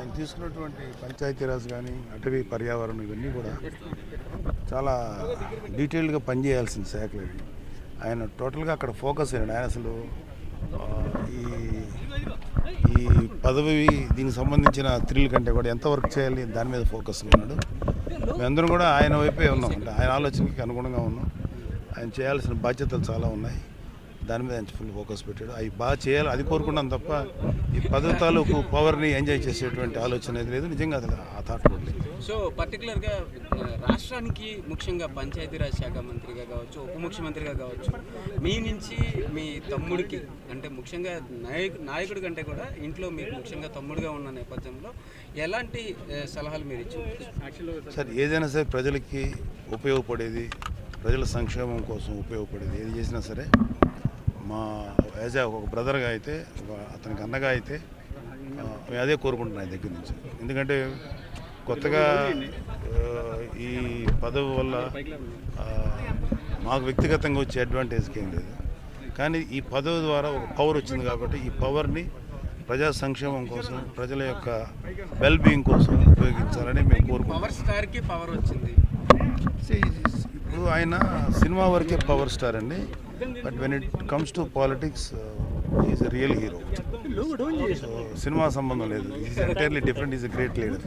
ఆయన తీసుకున్నటువంటి పంచాయతీరాజ్ కానీ అటవీ పర్యావరణం ఇవన్నీ కూడా చాలా డీటెయిల్డ్గా పనిచేయాల్సిన శాఖలు ఇవి ఆయన టోటల్గా అక్కడ ఫోకస్ అయ్యాడు. ఆయన అసలు ఈ ఈ పదవి దీనికి సంబంధించిన థ్రిల్ కంటే కూడా ఎంత వర్క్ చేయాలి దాని మీద ఫోకస్ ఉన్నాడు. మేమందరం కూడా ఆయన వైపే ఉన్నాం. అంటే ఆయన ఆలోచనకి అనుగుణంగా ఉన్నాం. ఆయన చేయాల్సిన బాధ్యతలు చాలా ఉన్నాయి. దాని మీద ఫుల్ ఫోకస్ పెట్టాడు. అవి బాగా చేయాలి అది కోరుకున్నాం తప్ప ఈ పదవి తాలూకు పవర్ని ఎంజాయ్ చేసేటువంటి ఆలోచన అనేది లేదు. నిజంగా అది ఆ థాట్ కూడా లేదు సో పర్టికులర్గా రాష్ట్రానికి ముఖ్యంగా పంచాయతీరాజ్ శాఖ మంత్రిగా కావచ్చు ఉప ముఖ్యమంత్రిగా కావచ్చు మీ నుంచి మీ తమ్ముడికి అంటే ముఖ్యంగా నాయకు నాయకుడి కంటే కూడా ఇంట్లో మీకు ముఖ్యంగా తమ్ముడుగా ఉన్న నేపథ్యంలో ఎలాంటి సలహాలు మీరు ఇచ్చి సార్ ఏదైనా సరే ప్రజలకి ఉపయోగపడేది ప్రజల సంక్షేమం కోసం ఉపయోగపడేది ఏది చేసినా సరే మా యాజ్ ఒక బ్రదర్గా అయితే ఒక అతనికి అన్నగా అయితే అదే కోరుకుంటున్నాను ఆయన దగ్గర నుంచి. ఎందుకంటే కొత్తగా ఈ పదవి వల్ల మాకు వ్యక్తిగతంగా వచ్చే అడ్వాంటేజ్కి ఏం లేదు. కానీ ఈ పదవి ద్వారా ఒక పవర్ వచ్చింది కాబట్టి ఈ పవర్ని ప్రజా సంక్షేమం కోసం ప్రజల యొక్క వెల్ బీయింగ్ కోసం ఉపయోగించాలని మేము కోరుకుంటున్నాం. పవర్ స్టార్కి పవర్ వచ్చింది. See, ఇప్పుడు ఆయన సినిమా వరకే పవర్ స్టార్ అండి. But when it comes to politics is real hero cinema సంబంధం లేదు. Is entirely different is great leader